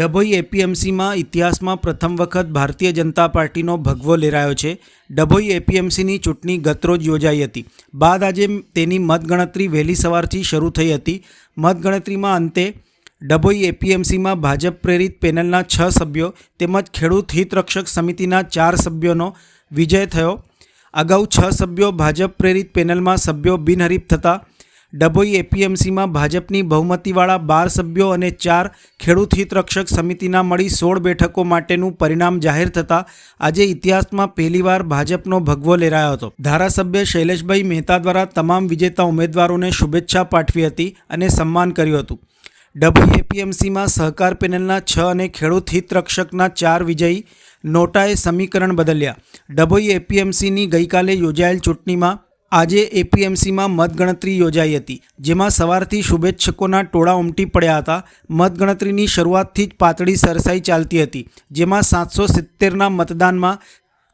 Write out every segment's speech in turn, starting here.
ડભોઈ એપીએમસીમાં ઇતિહાસમાં પ્રથમ વખત ભારતીય જનતા પાર્ટીનો ભગવો લેરાયો છે. ડભોઈ એપીએમસીની ચૂંટણી ગતરોજ યોજાઈ હતી. બાદ આજે તેની મતગણતરી વહેલી સવારથી શરૂ થઈ હતી. મતગણતરીમાં અંતે ડભોઈ એપીએમસીમાં ભાજપ પ્રેરિત પેનલના છ સભ્યો તેમજ ખેડૂત હિતરક્ષક સમિતિના ચાર સભ્યોનો વિજય થયો. અગાઉ છ સભ્યો ભાજપ પ્રેરિત પેનલમાં સભ્યો બિનહરીફ થતા ડભોઈ એપીએમસીમાં ભાજપની બહુમતીવાળા બાર સભ્યો અને ચાર ખેડૂત હિતરક્ષક સમિતિના મળી સોળ બેઠકો માટેનું પરિણામ જાહેર થતાં આજે ઇતિહાસમાં પહેલીવાર ભાજપનો ભગવો લેરાયો હતો. ધારાસભ્ય શૈલેષભાઈ મહેતા દ્વારા તમામ વિજેતા ઉમેદવારોને શુભેચ્છા પાઠવી હતી અને સન્માન કર્યું હતું. ડભોઈ એપીએમસીમાં સહકાર પેનલના છ અને ખેડૂત હિતરક્ષકના ચાર વિજયી નોટાએ સમીકરણ બદલ્યા. ડભોઈ એપીએમસીની ગઈકાલે યોજાયેલ ચૂંટણીમાં આજે એપીએમસીમાં મતગણતરી યોજાઈ હતી, જેમાં સવારથી શુભેચ્છકોના ટોળા ઉમટી પડ્યા હતા. મતગણતરીની શરૂઆતથી જ પાતળી સરસાઈ ચાલતી હતી, જેમાં સાતસો સિત્તેરના મતદાનમાં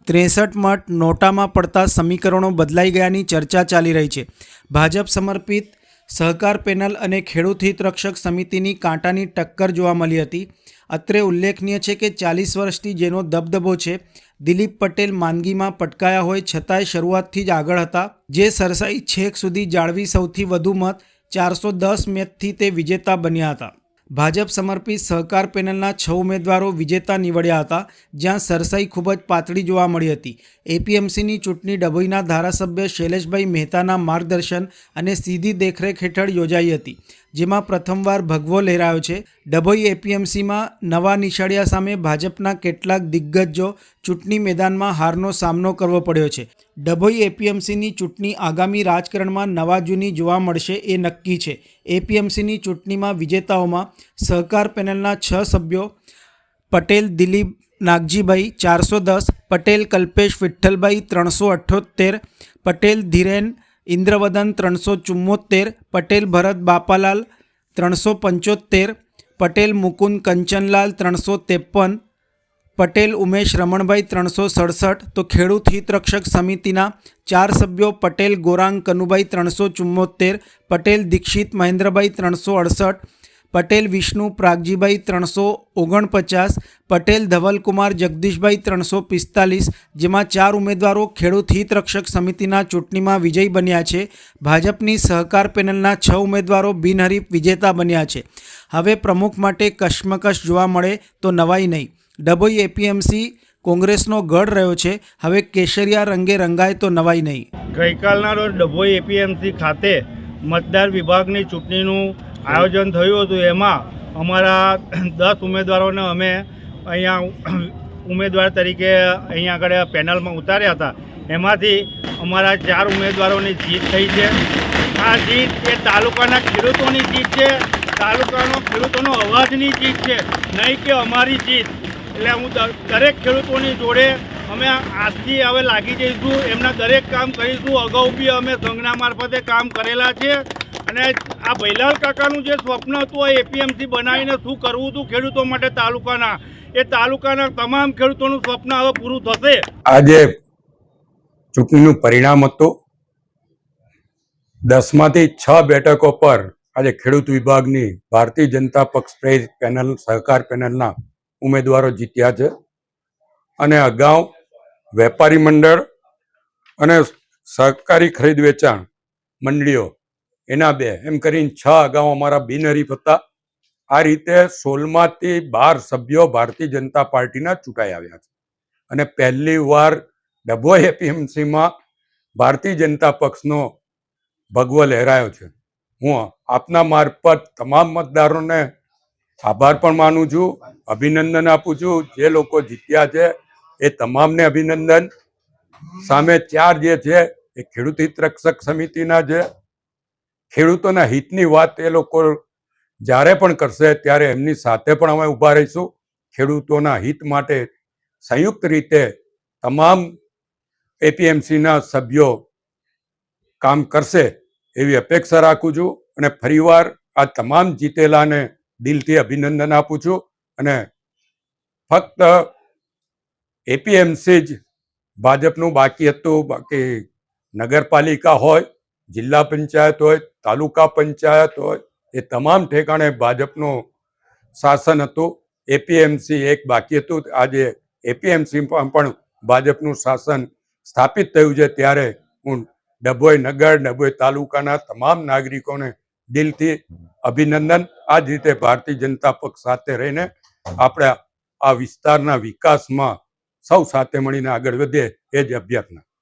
ત્રેસઠ મત નોટામાં પડતા સમીકરણો બદલાઈ ગયાની ચર્ચા ચાલી રહી છે. ભાજપ સમર્પિત સહકાર પેનલ અને ખેડૂત હિત રક્ષક સમિતિની કાંટાની ટક્કર જોવા મળી હતી. અત્રે ઉલ્લેખનીય છે કે ચાલીસ વર્ષથી જેનો દબદબો છે, દિલીપ પટેલ માંદગીમાં પટકાયા હોય છતાંય શરૂઆતથી જ આગળ હતા. જે સરસાઈ છેક સુધી જાળવી સૌથી વધુ મત ચારસો દસ મેચથી તે વિજેતા બન્યા હતા. ભાજપ સમર્પિત સહકાર પેનલના છ ઉમેદવારો વિજેતા નીવડ્યા હતા, જ્યાં સરસાઈ ખૂબ જ પાતળી જોવા મળી હતી. એપીએમસીની ચૂંટણી ડભોઈના ધારાસભ્ય શૈલેષભાઈ મહેતાના માર્ગદર્શન અને સીધી દેખરેખ હેઠળ યોજાઈ હતી. જેમાં પ્રથમવાર ભગવો લહેરાયો છે. ડભોઈ એપીએમસીમાં નવા નિશાળિયા સામે ભાજપના કેટલાક દિગ્ગજો ચૂંટણી મેદાનમાં હારનો સામનો કરવો પડ્યો છે. ડભોઈ એપીએમસીની ચૂંટણી આગામી રાજકારણમાં નવા જૂની જોવા મળશે એ નક્કી છે. એપીએમસીની ચૂંટણીમાં વિજેતાઓમાં સહકાર પેનલના છ સભ્યો પટેલ, દિલીપ નાગજીભાઈ ચારસો દસ, પટેલ કલ્પેશ વિઠ્ઠલભાઈ ત્રણસો અઠ્ઠોતેર પટેલ ધીરેન ઇન્દ્રવદન ત્રણસો ચુમ્મોતેર, પટેલ ભરત બાપાલાલ ત્રણસો પંચોતેર, પટેલ મુકુંદ કંચનલાલ ત્રણસો ત્રેપન, પટેલ ઉમેશ રમણભાઈ ત્રણસો સડસઠ, તો ખેડૂત હિતરક્ષક સમિતિના ચાર સભ્યો પટેલ ગોરાંગ કનુભાઈ ત્રણસો ચુમ્મોતેર, પટેલ દીક્ષિત મહેન્દ્રભાઈ ત્રણસો અડસઠ પટેલ, વિષ્ણુ, પ્રાગજીભાઈ ત્રણસો ઓગણપચાસ, પટેલ, ધવલકુમાર, જગદીશભાઈ ત્રણસો પિસ્તાલીસ, જેમાં ચાર ઉમેદવારો ખેડૂત હિતરક્ષક સમિતિના ચૂંટણીમાં વિજયી બન્યા છે. ભાજપની સહકાર પેનલના છ ઉમેદવારો બિનહરીફ વિજેતા બન્યા છે. હવે પ્રમુખ માટે કશ્મકશ જોવા મળે તો નવાઈ નહીં. ડભોઈ એપીએમસી કોંગ્રેસનો ગઢ રહ્યો છે. હવે કેશરિયા રંગે રંગાય તો નવાઈ નહીં. ગઈકાલના રોજ ડભોઈ એપીએમસી ખાતે મતદાર વિભાગની ચૂંટણીનું આયોજન થયું હતું એમાં અમારા દસ ઉમેદવારોને અમે અહીંયા ઉમેદવાર તરીકે અહીંયા આગળ પેનલમાં ઉતાર્યા હતા. એમાંથી અમારા ચાર ઉમેદવારોની જીત થઈ છે. આ જીત એ તાલુકાના ખેડૂતોની જીત છે. તાલુકાનો ખેડૂતોનો અવાજની જીત છે. નહીં કે અમારી જીત. એટલે હું દરેક ખેડૂતોની જોડે અમે આજથી હવે લાગી જઈશું. એમના દરેક કામ કરીશું. અગાઉ બી અમે સંજ્ઞા મારફતે કામ કરેલા છે. અને આ ભૈલાલ કાકાનું જે સ્વપ્ન હતું આ એપીએમસી બનાવીને શું કરવું હતું ખેડૂતો માટે તાલુકાના, એ તાલુકાના તમામ ખેડૂતોનું સ્વપ્ન હવે પૂરું થશે. આજે ચૂંટણીનું પરિણામ હતું. દસમાંથી છ બેઠકો પર આજે ખેડૂત વિભાગની ભારતીય જનતા પક્ષ પ્રેરિત પેનલ, સહકાર પેનલના ઉમેદવારો જીત્યા છે. અને અગાઉ વેપારી મંડળ અને સહકારી ખરીદ વેચાણ મંડળીઓ એના બે. એમ કરીને છ અગાઉ અમારા બિનહરીફ હતા. આ રીતે સોળમાંથી બાર સભ્યો ભારતીય જનતા પાર્ટીના ચૂંટાઈ આવ્યા છે. અને પહેલી વાર ડભોઈ એપીએમસીમાં ભારતીય જનતા પક્ષનો ભગવો લહેરાયો છે. હું આપના મારફત તમામ મતદારોને આભાર પણ માનું છું, અભિનંદન આપું છું. જે લોકો જીત્યા છે એ તમામને અભિનંદન. સામે ચાર જે છે એ ખેડૂત હિત રક્ષક સમિતિના છે. ખેડૂતોના હિતની વાત એ લોકો જ્યારે પણ કરશે ત્યારે એમની સાથે પણ અમે ઊભા રહીશું. ખેડૂતોના હિત માટે સંયુક્ત રીતે તમામ એપીએમસીના સભ્યો કામ કરશે એવી અપેક્ષા રાખું છું અને ફરીવાર આ તમામ જીતેલાને દિલથી અભિનંદન આપું છું અને ફક્ત એપીએમસી જ ભાજપનું બાકી હતું, બાકી નગરપાલિકા હોય જિલ્લા પંચાયત હોય, તાલુકા પંચાયત હોય, એ તમામ ઠેકાણે ભાજપનું શાસન હતું. એપીએમસી એક બાકી હતું. આજે એપીએમસી પણ ભાજપનું શાસન સ્થાપિત થયું છે. ત્યારે હું ડભોઈ નગર, ડભોઈ તાલુકાના તમામ નાગરિકોને દિલથી અભિનંદન. આ જ રીતે ભારતીય જનતા પક્ષ સાથે રહીને આપણે આ વિસ્તારના વિકાસમાં સૌ સાથે મળીને આગળ વધીએ એ જ અભ્યર્થના.